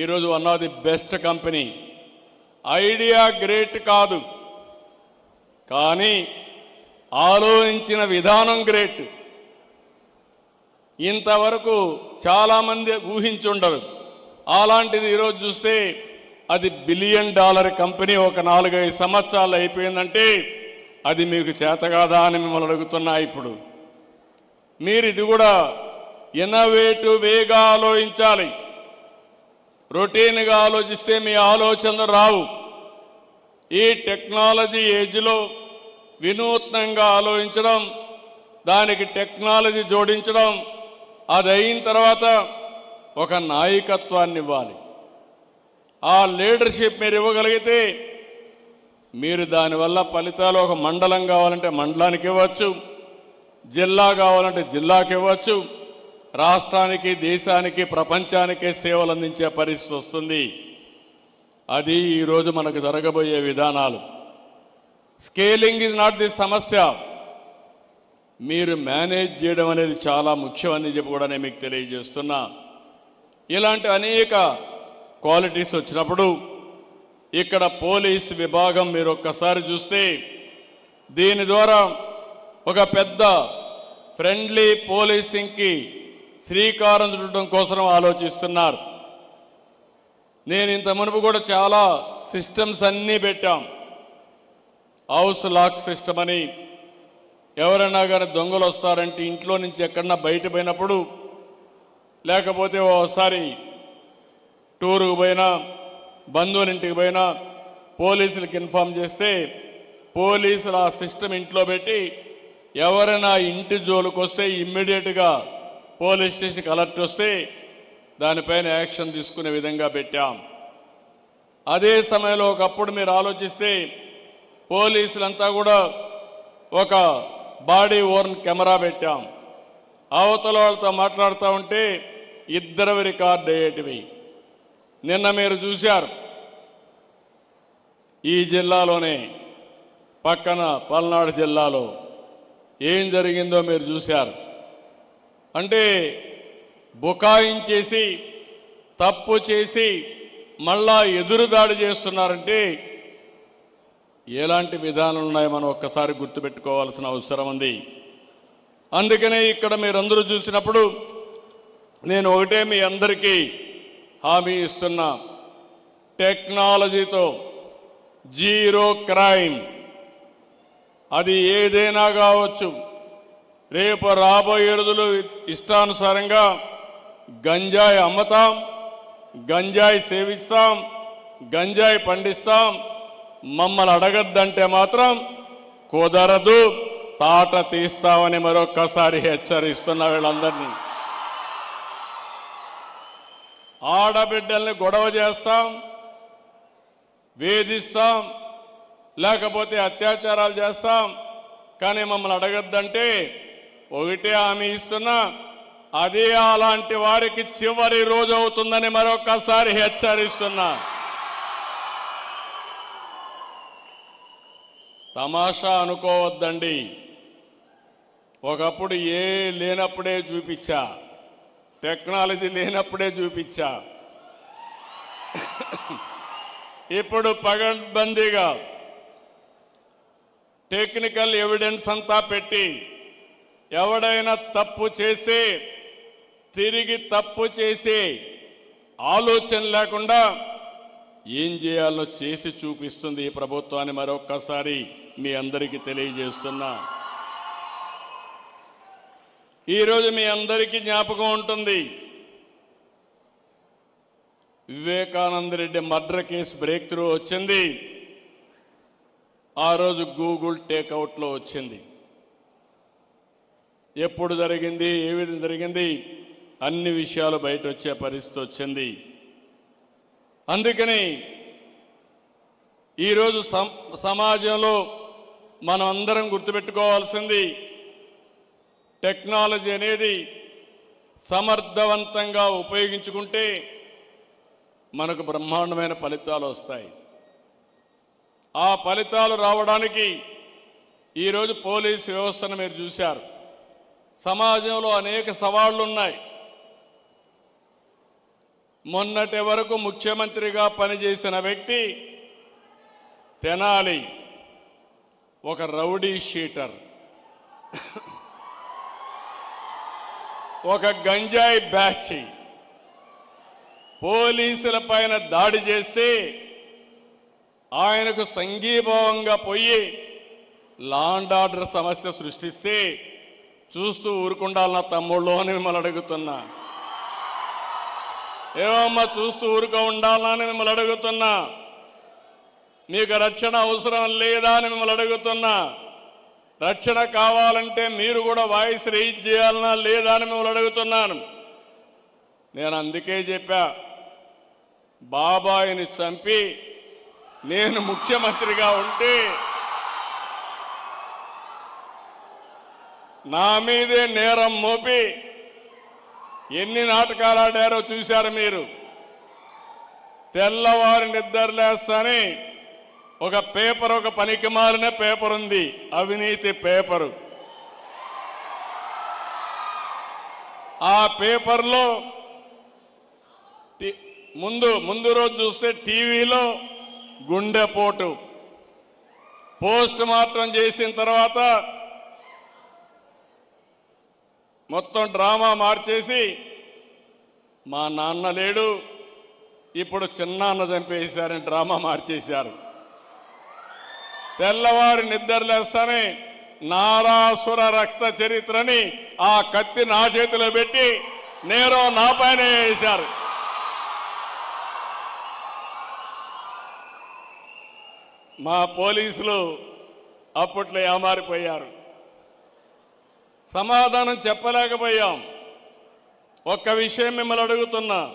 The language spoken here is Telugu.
ఈరోజు one of the best company idea great కాదు. కానీ ఆలోచించిన విధానం గ్రేట్ ఇంతవరకు చాలామంది ఊహించుండరు. అలాంటిది ఈరోజు చూస్తే అది బిలియన్ డాలర్ కంపెనీ ఒక నాలుగైదు సంవత్సరాలు అయిపోయిందంటే అది మీకు చేతగాదా అని మిమ్మల్ని అడుగుతున్నా ఇప్పుడు. మీరు ఇది కూడా ఇన్నోవేటివ్ వేగా ఆలోచించాలి. రొటీన్గా ఆలోచిస్తే మీ ఆలోచనలు రావు. ఈ టెక్నాలజీ ఏజ్లో వినూత్నంగా ఆలోచించడం దానికి టెక్నాలజీ జోడించడం అది అయిన తర్వాత ఒక నాయకత్వాన్ని ఇవ్వాలి. ఆ లీడర్షిప్ మీరు ఇవ్వగలిగితే మీరు దానివల్ల ఫలితాలు ఒక మండలం కావాలంటే మండలానికి ఇవ్వచ్చు జిల్లా కావాలంటే జిల్లాకి ఇవ్వచ్చు రాష్ట్రానికి దేశానికి ప్రపంచానికే సేవలు అందించే పరిస్థితి వస్తుంది. అది ఈరోజు మనకు జరగబోయే విధానాలు. స్కేలింగ్ ఇస్ నాట్ ది సమస్య. మీరు మేనేజ్ చేయడం అనేది చాలా ముఖ్యమని చెప్పి కూడా నేను మీకు తెలియజేస్తున్నా. ఇలాంటి అనేక క్వాలిటీస్ వచ్చినప్పుడు ఇక్కడ పోలీస్ విభాగం మీరు ఒక్కసారి చూస్తే దీని ద్వారా ఒక పెద్ద ఫ్రెండ్లీ పోలీసింగ్కి శ్రీకారం చుట్టడం కోసం ఆలోచిస్తున్నారు. నేను ఇంత మునుపు కూడా చాలా సిస్టమ్స్ అన్నీ పెట్టాం. హౌస్ లాక్ సిస్టమ్ అని. ఎవరైనా కానీ దొంగలు వస్తారంటే ఇంట్లో నుంచి ఎక్కడన్నా బయట పోయినప్పుడు లేకపోతే ఒకసారి టూరుకు పోయినా బంధువులింటికి పోయినా పోలీసులకు ఇన్ఫామ్ చేస్తే పోలీసులు ఆ సిస్టమ్ ఇంట్లో పెట్టి ఎవరైనా ఇంటి జోలికి వస్తే ఇమ్మీడియట్గా పోలీస్ స్టేషన్కి అలర్ట్ వస్తే దానిపైన యాక్షన్ తీసుకునే విధంగా పెట్టాం. అదే సమయంలో ఒకప్పుడు మీరు ఆలోచిస్తే పోలీసులంతా కూడా ఒక బాడీ ఓర్న్ కెమెరా పెట్టాం. అవతల వాళ్ళతో మాట్లాడుతూ ఉంటే ఇద్దరు రికార్డ్ అయ్యేటివి. నిన్న మీరు చూశారు. ఈ జిల్లాలోనే పక్కన పల్నాడు జిల్లాలో ఏం జరిగిందో మీరు చూశారు. అంటే బుకాయించేసి తప్పు చేసి మళ్ళా ఎదురుదాడి చేస్తున్నారంటే ఎలాంటి విధానాలు ఉన్నాయో మనం ఒక్కసారి గుర్తుపెట్టుకోవాల్సిన అవసరం ఉంది. అందుకనే ఇక్కడ మీరందరూ చూసినప్పుడు నేను ఒకటే మీ అందరికీ హామీ ఇస్తున్నా. టెక్నాలజీతో జీరో క్రైమ్. అది ఏదైనా కావచ్చు. రేపు రాబోయే రోజులు ఇష్టానుసారంగా గంజాయి అమ్మతాం గంజాయి సేవిస్తాం గంజాయి పండిస్తాం. మమ్మల్ని అడగద్దంటే మాత్రం కుదరదు తాట తీస్తామని మరొక్కసారి హెచ్చరిస్తున్న వీళ్ళందరినీ. ఆడబిడ్డల్ని గొడవ చేస్తాం వేధిస్తాం లేకపోతే అత్యాచారాలు చేస్తాం. కానీ మమ్మల్ని అడగద్దంటే ఒకటే హామీ ఇస్తున్నా. అదే అలాంటి వారికి చివరి రోజు అవుతుందని మరొకసారి హెచ్చరిస్తున్నా. తమాషా అనుకోవద్దండి. ఒకప్పుడు ఏ లేనప్పుడే చూపించా. టెక్నాలజీ లేనప్పుడే చూపించా. ఇప్పుడు పగడ్బందీగా టెక్నికల్ ఎవిడెన్స్ అంతా పెట్టి ఎవడైనా తప్పు చేసి తిరిగి తప్పు చేసి ఆలోచన లేకుండా ఏం చేయాలో చేసి చూపిస్తుంది ఈ ప్రభుత్వాన్ని మరొక్కసారి మీ అందరికీ తెలియజేస్తున్నా. ఈరోజు మీ అందరికీ జ్ఞాపకం ఉంటుంది. Vivekananda Reddy murder case break through వచ్చింది. ఆ రోజు గూగుల్ టేక్అవుట్లో వచ్చింది. ఎప్పుడు జరిగింది ఏ విధంగా జరిగింది అన్ని విషయాలు బయట వచ్చే పరిస్థితి వచ్చింది. అందుకని ఈరోజు సమాజంలో మనం అందరం గుర్తుపెట్టుకోవాల్సింది టెక్నాలజీ అనేది సమర్థవంతంగా ఉపయోగించుకుంటే మనకు బ్రహ్మాండమైన ఫలితాలు వస్తాయి. ఆ ఫలితాలు రావడానికి ఈరోజు పోలీస్ వ్యవస్థను మీరు చూశారు. సమాజంలో అనేక సవాళ్ళు ఉన్నాయి మొన్నటి వరకు ముఖ్యమంత్రిగా పనిచేసిన వ్యక్తి తెనాలి ఒక రౌడీ షీటర్. ఒక గంజాయి బ్యాచి. పోలీసుల పైన దాడి చేస్తే ఆయనకు సంఘీభావంగా పోయి లాండ్ ఆర్డర్ సమస్య సృష్టిస్తే చూస్తూ ఊరుకుండాలన్న తమ్ముళ్ళు అని మిమ్మల్ని అడుగుతున్నా. ఏమమ్మా చూస్తూ ఊరుకో ఉండాలని మిమ్మల్ని అడుగుతున్నా. మీకు రక్షణ అవసరం లేదా అని మిమ్మల్ని అడుగుతున్నా. రక్షణ కావాలంటే మీరు కూడా వాయిస్ రేజ్ చేయాలన్నా లేదా అని మిమ్మల్ని అడుగుతున్నాను. నేను అందుకే చెప్పా బాబాయిని చంపి నేను ముఖ్యమంత్రిగా ఉంటే నా మీదే నేరం మోపి ఎన్ని నాటకాలు ఆడారో చూశారు మీరు? తెల్లవారి నిద్రలేస్తని ఒక పేపర్ ఒక పనికి మారిన పేపర్ ఉంది. అవినీతి పేపరు. ఆ పేపర్లో ముందు ముందు రోజు చూస్తే టీవీలో గుండెపోటు. పోస్ట్ మార్టం చేసిన తర్వాత మొత్తం డ్రామా మార్చేసి మా నాన్న లేడు. ఇప్పుడు చిన్నాన్న చంపేశారని డ్రామా మార్చేశారు. తెల్లవారి నిద్రలేస్తానే నారాసుర రక్త చరిత్రని ఆ కత్తి నా చేతిలో పెట్టి నేరో నా పైన వేశారు. మా పోలీసులు అప్పట్లో ఏమారిపోయారు? సమాధానం చెప్పలేకపోయాం. ఒక్క విషయం మిమ్మల్ని అడుగుతున్నా.